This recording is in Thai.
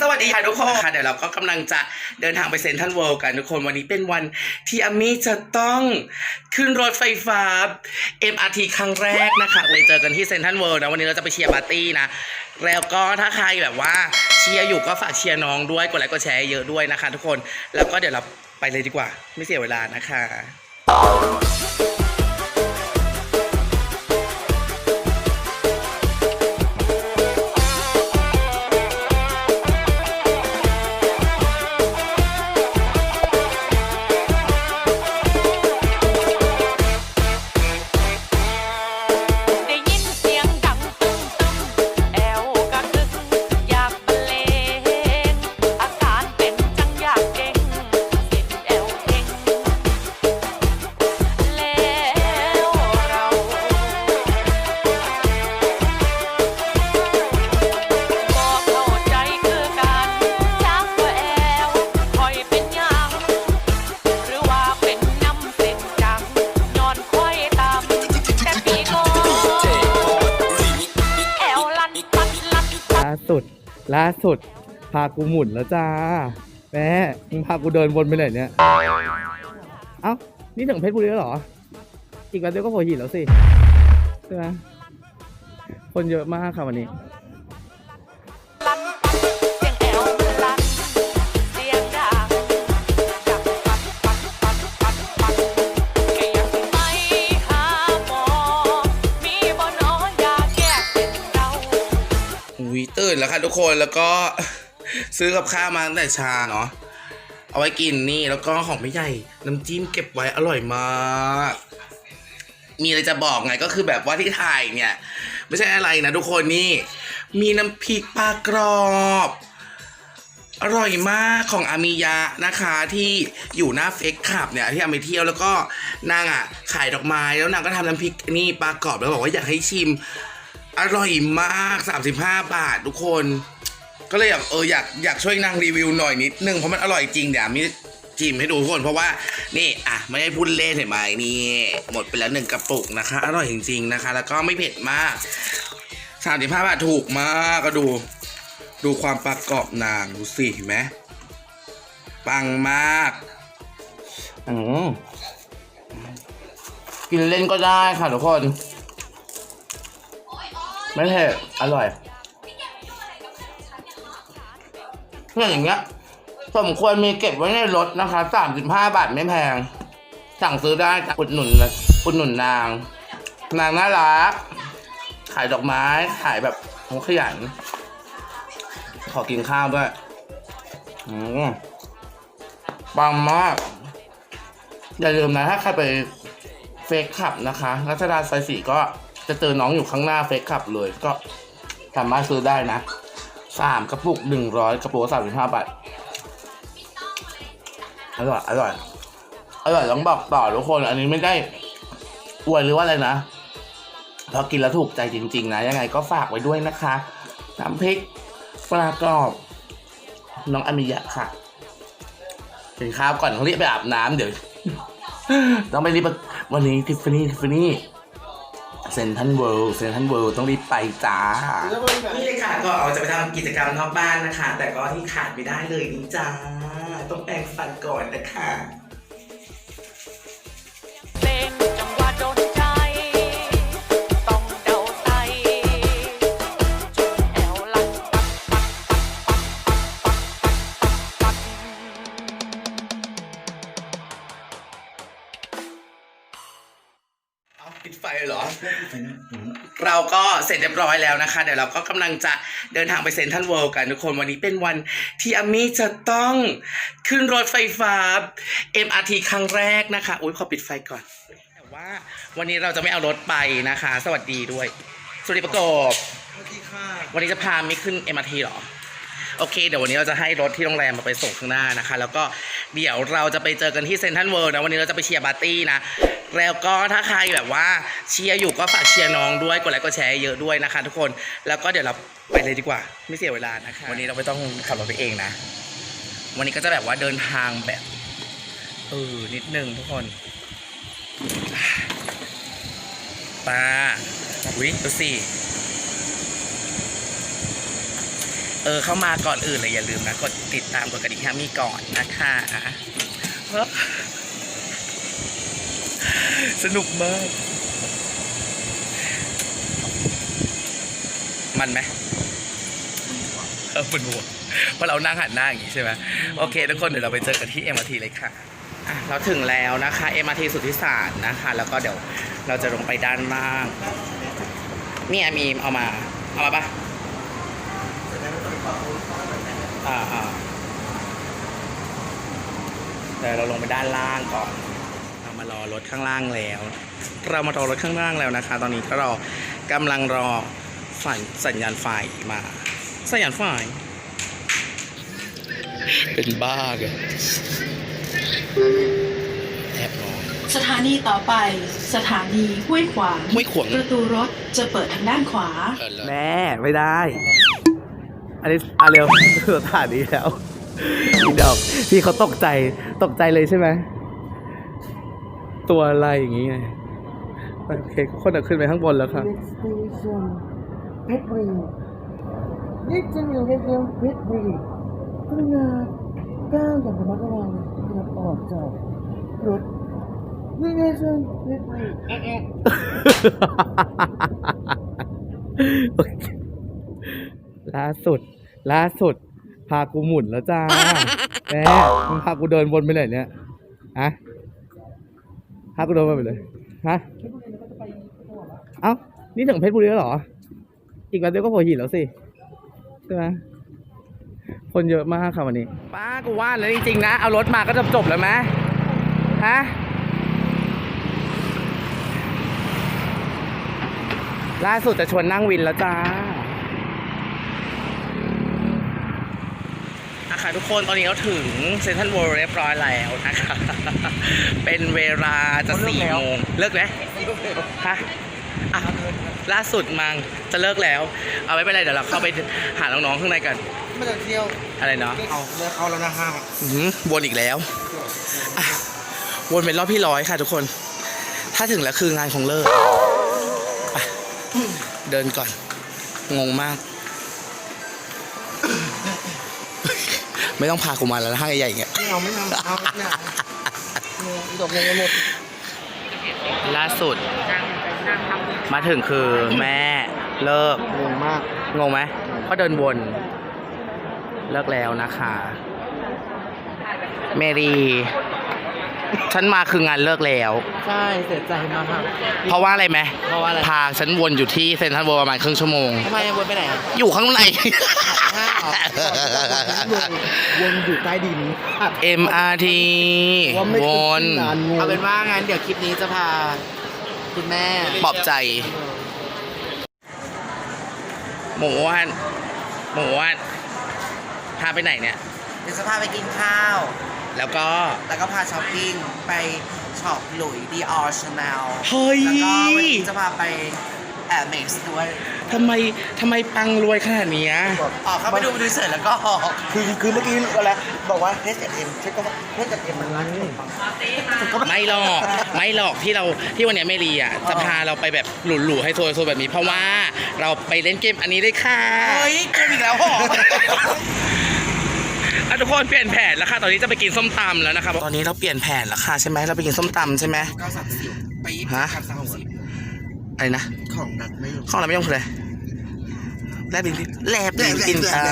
สวัสดีค่ะทุกคนค่ะเดี๋ยวเราก็กำลังจะเดินทางไปเซ็นทรัลเวิลด์กันทุกคนวันนี้เป็นวันที่อามี่จะต้องขึ้นรถไฟฟ้า MRT ครั้งแรกนะคะเลยเจอกันที่เซ็นทรัลเวิลด์นะวันนี้เราจะไปเชียร์ปาร์ตี้นะแล้วก็ถ้าใครแบบว่าเชียร์อยู่ก็ฝากเชียร์น้องด้วยกดไลค์กดแชร์เยอะด้วยนะคะ ทุกคนแล้วก็เดี๋ยวเราไปเลยดีกว่า ไม่เสียเวลานะคะ สุด ล่าสุด พากูหมุนแล้วจ้าแม่มึงพากูเดินวนไปไหนเนี่ย เอ้า นี่ถึงเพชรบุรีแล้วเหรอ อีกแป๊บเดียวก็โผล่หินแล้วสิ ใช่ไหมคนเยอะมากค่ะวันนี้ ตื่นแล้วค่ะทุกคนแล้วก็ซื้อกับข้าวมาตั้งแต่เช้าเนาะเอาไว้กินนี่แล้วก็ของไม่ใหญ่น้ำจิ้มเก็บไว้อร่อยมาก มีอะไรจะบอกไงก็คือแบบว่าที่ถ่ายเนี่ย ไม่ใช่อะไรนะทุกคนนี่ มีน้ำพริกปลากรอบอร่อยมากของอามิยะนะคะที่อยู่หน้าเฟกขับเนี่ยที่อาไปเที่ยวแล้วก็นางอะขายดอกไม้แล้วนางก็ทำน้ำพริกนี่ปลากรอบแล้วบอกว่าอยากให้ชิม อร่อยมาก 35 บาททุกคน ก็เลยอยากเอออยากอยากช่วยนางรีวิวหน่อยนิดนึงเพราะมันอร่อยจริงเดี๋ยวมีจิมให้ดูทุกคนเพราะว่านี่อะไม่ได้พูดเล่นเห็นไหมนี่หมดไปแล้วหนึ่งกระปุกนะคะ อร่อยจริง ๆนะคะ แล้วก็ไม่เผ็ดมาก 35 บาทถูกมากก็ดู ดูความประกอบนางดูสิเห็นไหมปังมากอืมกินเล่นก็ได้ค่ะทุกคน ไม่เผ็ดอร่อยเนี่อย่างเงี้ยสมควรมีเก็บไว้ในรถนะคะสามสิบห้าบาทไม่แพง สั่งซื้อได้จากอุดหนุนนะอุดหนุนนาง นางน่ารัก ขายดอกไม้ ขายแบบขยัน ขอกินข้าวด้วยอืมปังมาก อย่าลืมนะถ้าใครไปเฟซขับนะคะ รัชดาซอยสี่ก็ จะเจอน้องอยู่ข้างหน้าเฟซขับเลยก็สามารถซื้อได้นะสามกระปุกหนึ่งร้อยกระปุกสามสิบห้าบาทอร่อยอร่อยอร่อยต้องบอกต่อทุกคนอันนี้ไม่ได้อวยหรือว่าอะไรนะพอกินแล้วถูกใจจริง ๆ นะ ยังไงก็ฝากไว้ด้วยนะคะน้ำพริกปลากรอบน้องอามิยะค่ะกินข้าวก่อนเรียกไปอาบน้ำเดี๋ยวต้องไปรีบวันนี้ทิฟฟานี่ทิฟฟานี่ เซนทันเวิลด์เซนทันเวิลด์ต้องรีบไปจ้า นี่เลยค่ะก็จะไปทำกิจกรรมนอกบ้านนะคะ แต่ก็ที่ขาดไม่ได้เลยนี่จ้า ต้องแปรงฟันก่อนนะคะ ไฟเหรอ เราก็เสร็จเรียบร้อยแล้วนะคะ เดี๋ยวเราก็กำลังจะเดินทางไปเซ็นทรัลเวิลด์กันทุกคนวันนี้เป็นวันที่อามี่จะต้องขึ้นรถไฟฟ้า MRT ครั้งแรกนะคะ อุ้ยขอปิดไฟก่อน แต่ว่าวันนี้เราจะไม่เอารถไปนะคะ สวัสดีด้วย สวัสดีประกบวันนี้จะพามิกขึ้น MRT เหรอ โอเค เดี๋ยววันนี้เราจะให้รถที่โรงแรมมาไปส่งข้างหน้านะคะ แล้วก็เดี๋ยวเราจะไปเจอกันที่เซนทรัลเวิลด์นะ วันนี้เราจะไปเชียร์ปาร์ตี้นะ แล้วก็ถ้าใครแบบว่าเชียร์อยู่ก็ฝากเชียร์น้องด้วยกดไลค์กดแชร์เยอะด้วยนะคะ ทุกคนแล้วก็เดี๋ยวเราไปเลยดีกว่า ไม่เสียเวลานะคะวันนี้เราไม่ต้องขับรถไปเองนะ วันนี้ก็จะแบบว่าเดินทางแบบเออนิดนึงทุกคนปาวิดูสิเออเข้ามาก่อนอื่นเลยอย่าลืมนะ กดติดตามกดกระดิ่งให้มีก่อนนะคะ สนุกมาก มันไหมเออมันหัวเพราะเรานั่งหันหน้าอย่างนี้ใช่ไหมโอเค ทุกคนเดี๋ยวเราไปเจอกันที่ MRT เลยค่ะอะ เราถึงแล้วนะคะ MRT สุทธิสารนะคะ แล้วก็เดี๋ยวเราจะลงไปด้านล่างเนี่ยมีเอามา เอามาปะอ่าอ่าเดี๋ยวเราลงไปด้านล่างก่อนเรามารอรถข้างล่างแล้ว เรามารอรถข้างล่างแล้วนะคะ ตอนนี้ก็เรากำลังรอฝันสัญญาณไฟมา สัญญาณไฟ เป็นบ้าเลยแอบรอสถานีต่อไป สถานีห้วยขวางห้วยขวาง ประตูรถจะเปิดทางด้านขวาเออเลยแม่ไม่ได้ อันนี้อะเร็วสถานีแล้วพี่ดอกพี่เขาตกใจตกใจเลยใช่ไหม ตัวอะไรอย่างงี้ไงโอเคคนอะขึ้นไปข้างบนแล้วครับ Next station เพชรบุรีนี่จะมีเรื่องเพชรบุรีกรุณาก้าวอย่างระมัดระวังขณะออกจากรถนี่ไงเชิญเพชรบุรีแอะแอะโอเคล่าสุด ล่าสุด พากูหมุนแล้วจ้าแม่มึงพากูเดินวนไปไหนเนี่ยฮะ พากูเดินวนไปเลย ฮะ เอ้า นี่ถึงเพชรบุรีแล้วเหรอ อีกวันเดียวก็หัวหินแล้วสิ ใช่ไหมคนเยอะมากค่ะวันนี้ ป้ากูว่าแล้วจริงๆนะ เอารถมาก็จบจบๆแล้วไหมฮะ ล่าสุดจะชวนนั่งวินแล้วจ้า อะค่ะทุกคนตอนนี้เราถึงเซนทรัลเวิลด์เรียบร้อยแล้วนะคะ เป็นเวลาจะสี่โมงเลิกแล้วฮะอะล่าสุดมังจะเลิกแล้ว เอาไม่เป็นไรเดี๋ยวเราเข้าไปหาน้องๆข้างในกันไม่ต้องเที่ยวอะไรเนาะเอาเลิกเขาแล้วนะห้ามอื้อหือวนอีกแล้วอะวนเป็นรอบที่ร้อยค่ะทุกคน ถ้าถึงแล้วคืองานคงเลิกไปเดินก่อน งงมาก ไม่ต้องพากูมาแล้วห้างใหญ่ๆอย่างเงี้ย ไม่เอาไม่เอาเนี่ยดอกเงินกันหมดล่าสุด มาถึงคือแม่เลิก งงมาก งงไหมเขาเดินวน เลิกแล้วนะคะ เมรี ฉันมาคืองานเลิกแล้ว ใช่เสียใจมากครับเพราะว่าอะไรไหมเพราะว่าอะไร พาฉันวนอยู่ที่เซ็นทรัลเวิลด์ประมาณครึ่งชั่วโมง ทำไมวนไปไหนอะอยู่ข้างใน ห้าออกวนอยู่ใต้ดิน MRT ว่าไม่วขึ้นนงานงูเอาเป็นว่างั้นเดี๋ยวคลิปนี้จะพาคุณแม่ปลอบใจ หมูอ้วนหมูอ้วนพาไปไหนเนี่ย เดี๋ยวจะพาไปกินข้าว แล้วก็ แล้วก็พาช้อปปิ้งไปช็อปหลุยดีออชแนลเฮ้ย แล้วก็วันนี้จะพาไปแอร์เม็กซ์ด้วยทำไมทำไมปังรวยขนาดเนี้ย ออกเข้าไปดูไปดูเสร็จแล้วก็คือคือเมื่อกี้อะไรบอกว่า H&M เช็คก็ว่า H&M มันร้านขนมปังไม่หรอกไม่หรอกที่เราที่วันเนี้ยไม่รีอะจะพาเราไปแบบหรูๆให้โซโซแบบนี้เพราะว่าเราไปเล่นเกมอันนี้ได้ค่ะ เฮ้ยเกมอีกแล้วเหรอ อะทุกคนเปลี่ยนแผนแล้วค่ะ ตอนนี้จะไปกินส้มตำแล้วนะครับตอนนี้เราเปลี่ยนแผนแล้วค่ะใช่ไหมเราไปกินส้มตำใช่ไหม เก้าสามสิบไปยี่ฮะสิบสามสิบอะไรนะ ของหนักไม่ลง ข้องเราไม่ยอมเลยแลบลิ้นปิ้นแลบลิ้นปิ้นแลบลิ้นตา